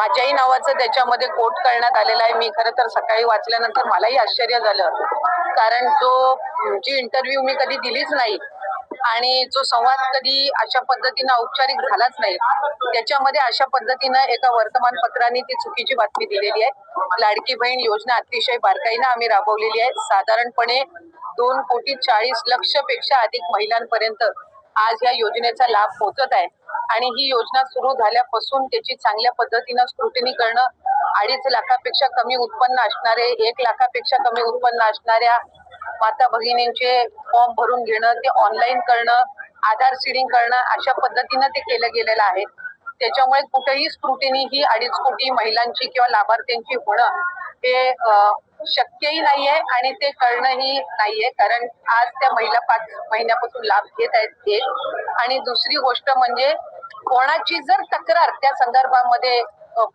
माझ्याही नावाचं त्याच्यामध्ये कोट करण्यात आलेलं आहे. मी खरं तर सकाळी वाचल्यानंतर मलाही आश्चर्य झालं. कारण जो जी इंटरव्ह्यू मी कधी दिलीच नाही आणि जो संवाद कधी अशा पद्धतीनं औपचारिक झालाच नाही त्याच्यामध्ये अशा पद्धतीनं एका वर्तमानपत्राने ती चुकीची बातमी दिलेली आहे. लाडकी बहीण योजना अतिशय बारकाईनं आम्ही राबवलेली आहे. साधारणपणे दोन कोटी चाळीस लक्षपेक्षा अधिक महिलांपर्यंत आज या योजनेचा लाभ पोहोचत आहे. आणि ही योजना सुरू झाल्यापासून त्याची चांगल्या पद्धतीनं स्क्रुटिनी करणं अडीच लाखापेक्षा कमी उत्पन्न असणारे एक लाखापेक्षा कमी उत्पन्न असणाऱ्या माता भगिनींचे फॉर्म भरून घेणं ते ऑनलाईन करणं आधार सीडिंग करणं अशा पद्धतीनं ते केलं गेलेलं आहे. त्याच्यामुळे कुठेही स्क्रुटिनी ही अडीच कोटी महिलांची किंवा लाभार्थ्यांची होणं हे शक्यही नाहीये आणि ते करणंही नाहीये. कारण आज त्या महिला पाच महिन्यापासून लाभ घेत आहेत एक आणि दुसरी गोष्ट म्हणजे कोणाची जर तक्रार त्या संदर्भामध्ये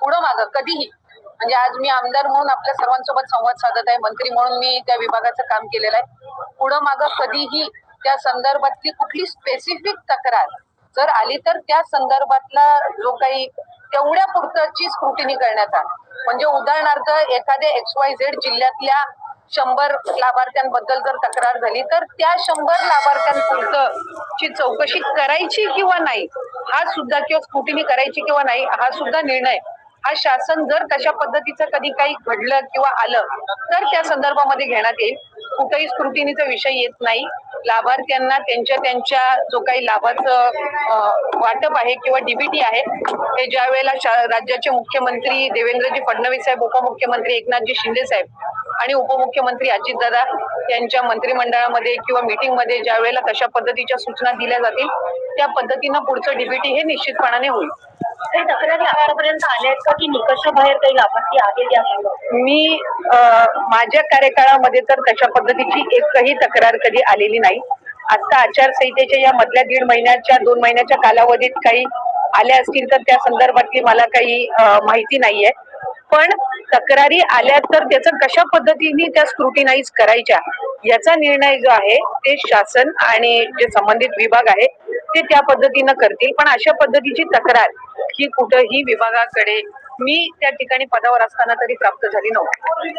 पुढं माग कधीही म्हणजे आज मी आमदार म्हणून आपल्या सर्वांसोबत संवाद साधत आहे मंत्री म्हणून मी त्या विभागाचं काम केलेलं आहे. पुढं मागं कधीही त्या संदर्भातली कुठली स्पेसिफिक तक्रार जर आली तर त्या संदर्भातला जो काही तेवढ्या पुरतची स्क्रुटिनी करण्यात आली. म्हणजे उदाहरणार्थ एखाद्या एक्स वाय झेड जिल्ह्यातल्या शंभर लाभार्थ्यांबद्दल जर तक्रार झाली तर त्या शंभर लाभार्थ्यांपुरतं ची चौकशी करायची किंवा नाही हा सुद्धा किंवा स्कुटिनी करायची किंवा नाही हा सुद्धा निर्णय हा शासन जर तशा पद्धतीचं कधी काही घडलं किंवा आलं तर त्या संदर्भामध्ये घेण्यात येईल. कुठेही स्क्रुटिनीचा विषय येत नाही. लाभार्थ्यांना त्यांच्या त्यांच्या जो काही लाभाचं वाटप आहे किंवा डीबीटी आहे हे ज्या वेळेला राज्याचे मुख्यमंत्री देवेंद्रजी फडणवीस साहेब उपमुख्यमंत्री एकनाथजी शिंदे साहेब आणि उपमुख्यमंत्री अजितदादा यांच्या मंत्रिमंडळामध्ये किंवा मीटिंगमध्ये ज्या वेळेला तशा पद्धतीच्या सूचना दिल्या जातील त्या पद्धतीनं पुढचं डीबीटी हे निश्चितपणाने होईल. काही तक्रारी आतापर्यंत आल्या आहेत का की निकषाबाहेर काही संदर्भात? मी माझ्या कार्यकाळामध्ये तर तशा पद्धतीची एकही तक्रार कधी आलेली नाही. आता आचारसंहितेच्या या मधल्या दीड महिन्याच्या दोन महिन्याच्या कालावधीत काही आल्या असतील तर त्या संदर्भातली मला काही माहिती नाहीये. पण तक्रारी आल्या तर त्याचं कशा पद्धतीने त्या स्क्रुटिनाइज करायच्या याचा निर्णय जो आहे ते शासन आणि जे संबंधित विभाग आहे ते त्या पद्धतीनं करतील. पण अशा पद्धतीची तक्रार ही कुठंही विभागाकडे मी त्या ठिकाणी पदावर असताना तरी प्राप्त झाली नव्हती.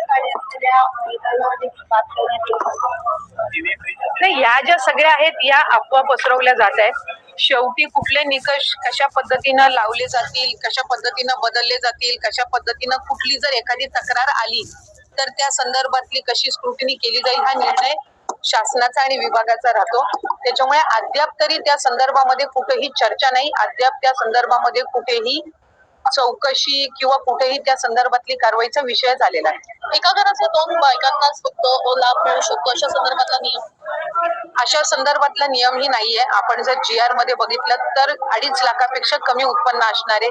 नाही या ज्या सगळ्या आहेत या अफवा पसरवल्या जात आहेत. शेवटी कुठले निकष कशा पद्धतीनं लावले जातील कशा पद्धतीनं बदलले जातील कशा पद्धतीनं कुठली जर एखादी तक्रार आली तर त्या संदर्भातली कशी स्क्रुटिनी केली जाईल हा निर्णय शासनाचा आणि विभागाचा राहतो. त्याच्यामुळे अद्याप तरी त्या संदर्भामध्ये कुठेही चर्चा नाही. अद्याप त्या संदर्भामध्ये कुठेही चौकशी किंवा कुठेही त्या संदर्भातली कारवाईचा विषय झालेला आहे एका घराच्या दोन बायकांनाच फक्त लाभ मिळू शकतो अशा संदर्भातला नियम? अशा संदर्भातला नियमही नाहीये. आपण जर जी आरमध्ये बघितलं तर अडीच लाखापेक्षा कमी उत्पन्न असणारे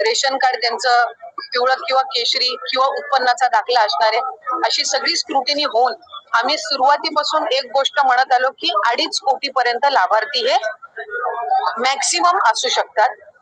रेशन कार्ड त्यांचं पिवळं किंवा केशरी किंवा उत्पन्नाचा दाखला असणारे अशी सगळी स्क्रुटिनी होऊन आम्ही सुरुवातीपासून एक गोष्ट म्हणत आलो की अडीच कोटी पर्यंत लाभार्थी हे मॅक्सिमम असू शकतात.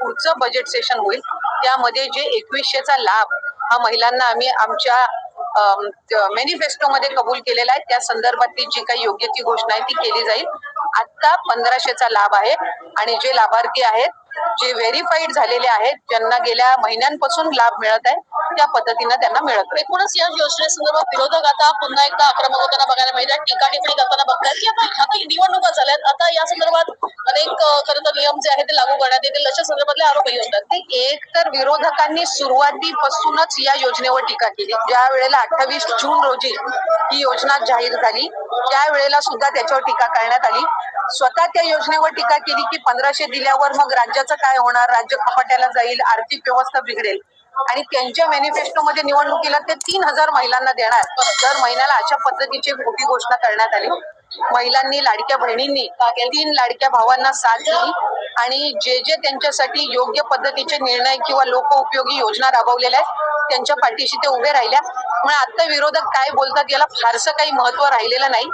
पुढचं बजेट सेशन होईल. त्यामध्ये जे एकवीसशेचा लाभ हा महिलांना आम्ही आमच्या मेनिफेस्टोमध्ये कबूल केलेला आहे. त्या संदर्भातली जी काही योग्य ती घोषणा आहे ती केली जाईल. आत्ता पंधराशेचा लाभ आहे आणि जे लाभार्थी आहेत जे व्हेरीफाईड झालेले आहेत ज्यांना गेल्या महिन्यांपासून लाभ मिळत आहे त्या पद्धतीनं त्यांना मिळत एकूणच या योजनेसंदर्भात विरोधक आता पुन्हा एकदा आक्रमक होताना बघायला मिळतात टीका टिप्पणी करताना बघतात की आता आता निवडणुका झाल्यात. आता या संदर्भात अनेक खरं तर नियम जे आहेत ते लागू करण्यात येतील. अशा संदर्भातले आरोपही होतात ते एक तर विरोधकांनी सुरुवातीपासूनच या योजनेवर टीका केली. ज्या वेळेला अठ्ठावीस जून रोजी ही योजना जाहीर झाली त्या वेळेला सुद्धा त्याच्यावर टीका करण्यात आली. स्वतः त्या योजनेवर टीका केली की पंधराशे दिल्यावर मग राज्याचं काय होणार? राज्य कपाट्याला जाईल आर्थिक व्यवस्था बिघडेल. आणि त्यांच्या मॅनिफेस्टोमध्ये निवडणुकीला ते तीन हजार महिलांना देणार. दर महिन्याला अशा पद्धतीची मोठी घोषणा करण्यात आली. महिलांनी लाडक्या बहिणींनी तीन लाडक्या भावांना साथ दिली. आणि जे जे त्यांच्यासाठी योग्य पद्धतीचे निर्णय किंवा लोकउपयोगी योजना राबवलेल्या आहेत त्यांच्या पाठीशी ते उभे राहिल्या. मुळे आता विरोधक काय बोलतात याला फारसं काही महत्त्व राहिलेलं नाही.